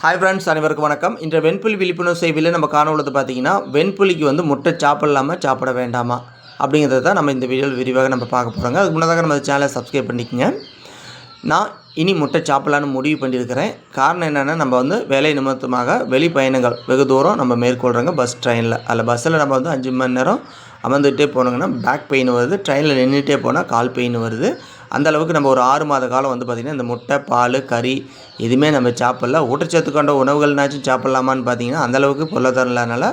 Hi friends அனைவருக்கும் வணக்கம். இன்று வெண்புலி விழிப்புணர்வு செய்தியில் நம்ம காண உள்ளது பார்த்தீங்கன்னா வெண்புலிக்கு வந்து முட்டை சாப்பிடலாமல் சாப்பிட வேண்டாமா? அப்படிங்கிறத தான் நம்ம இந்த வீடியோவில் விரிவாக நம்ம பார்க்க போகிறோங்க அதுக்கு முன்னதாக நம்ம சேனலை சப்ஸ்கிரைப் பண்ணிக்கங்க. நான் இனி முட்டை சாப்பிடலான்னு முடிவு பண்ணியிருக்கிறேன். காரணம் என்னென்னா நம்ம வந்து வேலை நிமித்தமாக வெளி பயணங்கள் வெகு தூரம் நம்ம மேற்கொள்கிறோங்க பஸ் ட்ரெயினில் அதில் பஸ்ஸில் நம்ம வந்து அஞ்சு மணி நேரம் அமர்ந்துகிட்டே போனோங்கன்னா பேக் பெயின் வருது. ட்ரெயினில் நின்றுட்டே போனால் கால் பெயின் வருது. அந்த அளவுக்கு நம்ம ஒரு ஆறு மாத காலம் வந்து பார்த்திங்கன்னா இந்த முட்டை பால் கறி எதுவுமே நம்ம சாப்பிட்லாம் ஊட்டச்சத்து கொண்ட உணவுகள்னாச்சும் சாப்பிட்லாமான்னு பார்த்தீங்கன்னா அந்த அளவுக்கு பொருளாதாரம் இல்லாதனால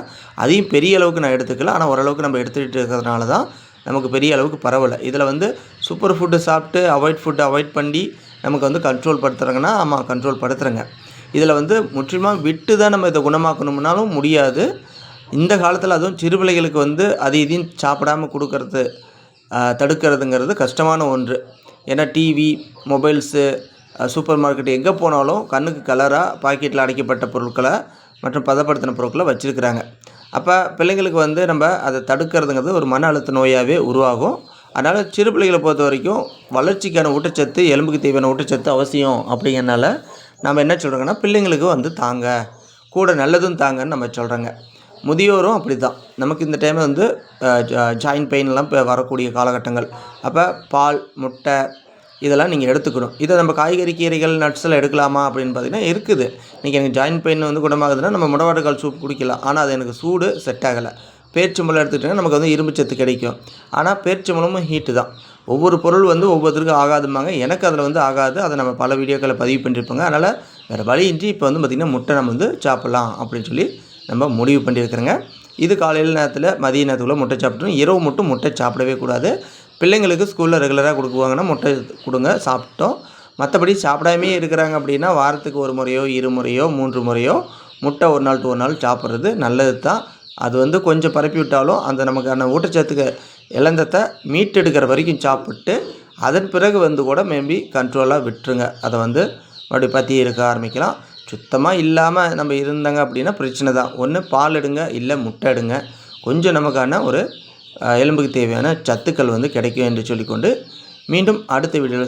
அதையும் பெரிய அளவுக்கு நான் எடுத்துக்கல. ஆனால் ஓரளவுக்கு நம்ம எடுத்துக்கிட்டு இருக்கிறதுனால தான் நமக்கு பெரிய அளவுக்கு பரவலை. இதில் வந்து சூப்பர் ஃபுட்டு சாப்பிட்டு அவாய்ட் ஃபுட்டை அவாய்ட் பண்ணி நமக்கு வந்து கண்ட்ரோல் படுத்துகிறாங்கன்னா ஆமாம் கண்ட்ரோல் படுத்துகிறேங்க இதில் வந்து முற்றிலுமாக விட்டு தான் நம்ம இதை குணமாக்கணும்னாலும் முடியாது. இந்த காலத்தில் அதுவும் சிறு பிள்ளைகளுக்கு வந்து அது இதையும் சாப்பிடாம கொடுக்கறது தடுக்கிறதுங்கிறது கஷ்டமான ஒன்று. ஏன்னா டிவி மொபைல்ஸு சூப்பர் மார்க்கெட் எங்கே போனாலும் கண்ணுக்கு கலராக பாக்கெட்டில் அடைக்கப்பட்ட பொருட்களை மற்றும் பதப்படுத்தின பொருட்களை வச்சுருக்கிறாங்க. அப்போ பிள்ளைங்களுக்கு வந்து நம்ம அதை தடுக்கிறதுங்கிறது ஒரு மன அழுத்த நோயாகவே உருவாகும். அதனால் சிறு பிள்ளைகளை பொறுத்த வரைக்கும் வளர்ச்சிக்கான ஊட்டச்சத்து எலும்புக்கு தேவையான ஊட்டச்சத்து அவசியம் அப்படிங்கிறனால நம்ம என்ன சொல்கிறோங்கன்னா பிள்ளைங்களுக்கு வந்து தாங்க. கூட நல்லதும் தாங்கன்னு நம்ம சொல்கிறோங்க முதியோரும் அப்படி தான் நமக்கு இந்த டைம் வந்து ஜாயின் பெயின்லாம் இப்போ வரக்கூடிய காலகட்டங்கள். அப்போ பால் முட்டை இதெல்லாம் நீங்கள் எடுத்துக்கணும். இதை நம்ம காய்கறி கீரைகள் நட்ஸில் எடுக்கலாமா அப்படின்னு பார்த்தீங்கன்னா இருக்குது. இன்றைக்கி எனக்கு ஜாயின்ட் பெயின் வந்து குணமாகுதுன்னா நம்ம முடவாட்டுக்கால் சூப் குடிக்கலாம். ஆனால் அது எனக்கு சூடு செட் ஆகலை. பேரிச்சம்பழம் எடுத்துக்கிட்டிங்கன்னா நமக்கு வந்து இரும்பு சத்து கிடைக்கும். ஆனால் பேரிச்சம்பழமும் ஹீட்டு தான். ஒவ்வொரு பொருள் வந்து ஒவ்வொருத்தருக்கும் ஆகாதும்பாங்க. எனக்கு அதில் வந்து ஆகாது. அதை நம்ம பல வீடியோக்களை பதிவு பண்ணியிருப்போங்க அதனால் வேறு வழியின்றி இப்போ வந்து பார்த்திங்கன்னா முட்டை நம்ம வந்து சாப்பிட்லாம் அப்படின்னு சொல்லி நம்ம முடிவு பண்ணியிருக்கிறோங்க. இது காலையில் நேரத்தில் மதிய நேரத்துக்குள்ளே முட்டை சாப்பிட்ணும் இரவு மட்டும் முட்டை சாப்பிடவே கூடாது. பிள்ளைங்களுக்கு ஸ்கூலில் ரெகுலராக கொடுக்குவாங்கன்னா முட்டை கொடுங்க சாப்பிட்டோம். மற்றபடி சாப்பிடாமே இருக்கிறாங்க அப்படின்னா வாரத்துக்கு ஒரு முறையோ இரு முறையோ மூன்று முறையோ முட்டை ஒரு நாள் டு ஒரு நாள் சாப்பிட்றது நல்லது தான் அது வந்து கொஞ்சம் பரப்பி விட்டாலும் அந்த நமக்கான ஊட்டச்சத்துக்கு இழந்தத்தை மீட்டெடுக்கிற வரைக்கும் சாப்பிட்டு அதன் பிறகு வந்து கூட மேம்பி கண்ட்ரோலாக விட்டுருங்க. அதை வந்து மறுபடியும் பற்றி இருக்க ஆரம்பிக்கலாம். சுத்தமாக இல்லாமல் நம்ம இருந்தாங்க அப்படின்னா பிரச்சனை தான். ஒன்று பால் எடுங்க இல்லை முட்டை எடுங்க. கொஞ்சம் நமக்கான ஒரு எலும்புக்கு தேவையான சத்துக்கள் வந்து கிடைக்கும் என்று சொல்லிக்கொண்டு மீண்டும் அடுத்த வீடியோவில்